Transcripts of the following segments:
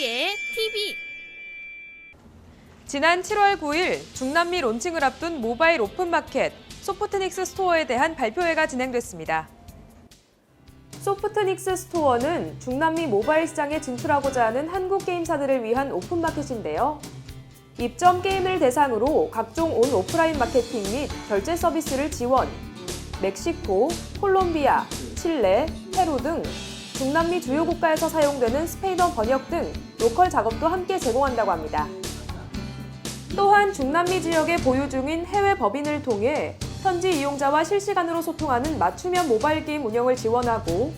헝그리의 TV 지난 7월 9일 중남미 론칭을 앞둔 모바일 오픈마켓 소프트닉스 스토어에 대한 발표회가 진행됐습니다. 소프트닉스 스토어는 중남미 모바일 시장에 진출하고자 하는 한국 게임사들을 위한 오픈마켓인데요. 입점 게임을 대상으로 각종 온 오프라인 마케팅 및 결제 서비스를 지원, 멕시코, 콜롬비아, 칠레, 페루 등 중남미 주요 국가에서 사용되는 스페인어 번역 등 로컬 작업도 함께 제공한다고 합니다. 또한 중남미 지역에 보유 중인 해외 법인을 통해 현지 이용자와 실시간으로 소통하는 맞춤형 모바일 게임 운영을 지원하고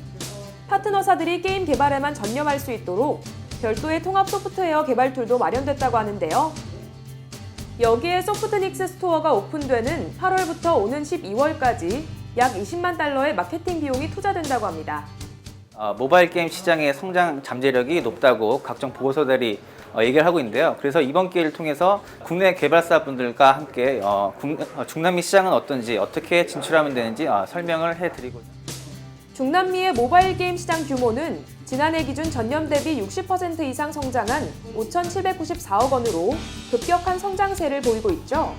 파트너사들이 게임 개발에만 전념할 수 있도록 별도의 통합 소프트웨어 개발 툴도 마련됐다고 하는데요. 여기에 소프트닉스 스토어가 오픈되는 8월부터 오는 12월까지 약 20만 달러의 마케팅 비용이 투자된다고 합니다. 어, 모바일 게임 시장의 성장 잠재력이 높다고 각종 보고서들이 어, 얘기를 하고 있는데요. 그래서 이번 기회를 통해서 국내 개발사 분들과 함께 어, 국- 어, 중남미 시장은 어떤지 어떻게 진출하면 되는지 어, 설명을 해드리고 중남미의 모바일 게임 시장 규모는 지난해 기준 전년 대비 60% 이상 성장한 5,794억 원으로 급격한 성장세를 보이고 있죠.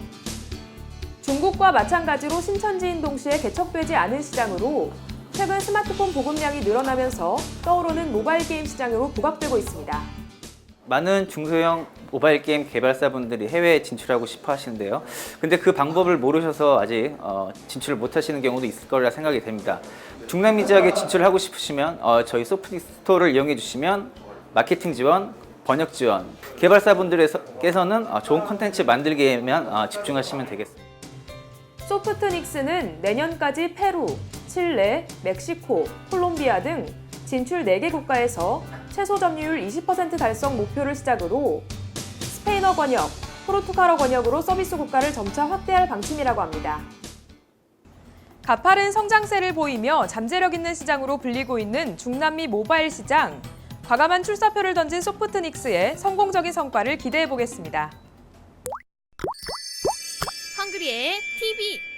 중국과 마찬가지로 신천지인 동시에 개척되지 않은 시장으로 최근 스마트폰 보급량이 늘어나면서 떠오르는 모바일 게임 시장으로 부각되고 있습니다. 많은 중소형 모바일 게임 개발사분들이 해외에 진출하고 싶어 하시는데요. 근데 그 방법을 모르셔서 아직 어, 진출을 못 하시는 경우도 있을 거라 생각이 됩니다. 중남미 지역에 진출하고 싶으시면 어, 저희 소프트 스토어를 이용해 주시면 마케팅 지원, 번역 지원, 개발사분들께서는 어, 좋은 컨텐츠 만들기에만 어, 집중하시면 되겠습니다. 소프트닉스는 내년까지 페루, 칠레, 멕시코, 콜롬비아 등 진출 4개 국가에서 최소 점유율 20% 달성 목표를 시작으로 스페인어 번역, 포르투갈어 번역으로 서비스 국가를 점차 확대할 방침이라고 합니다. 가파른 성장세를 보이며 잠재력 있는 시장으로 불리고 있는 중남미 모바일 시장. 과감한 출사표를 던진 소프트닉스의 성공적인 성과를 기대해 보겠습니다. 헝그리의 TV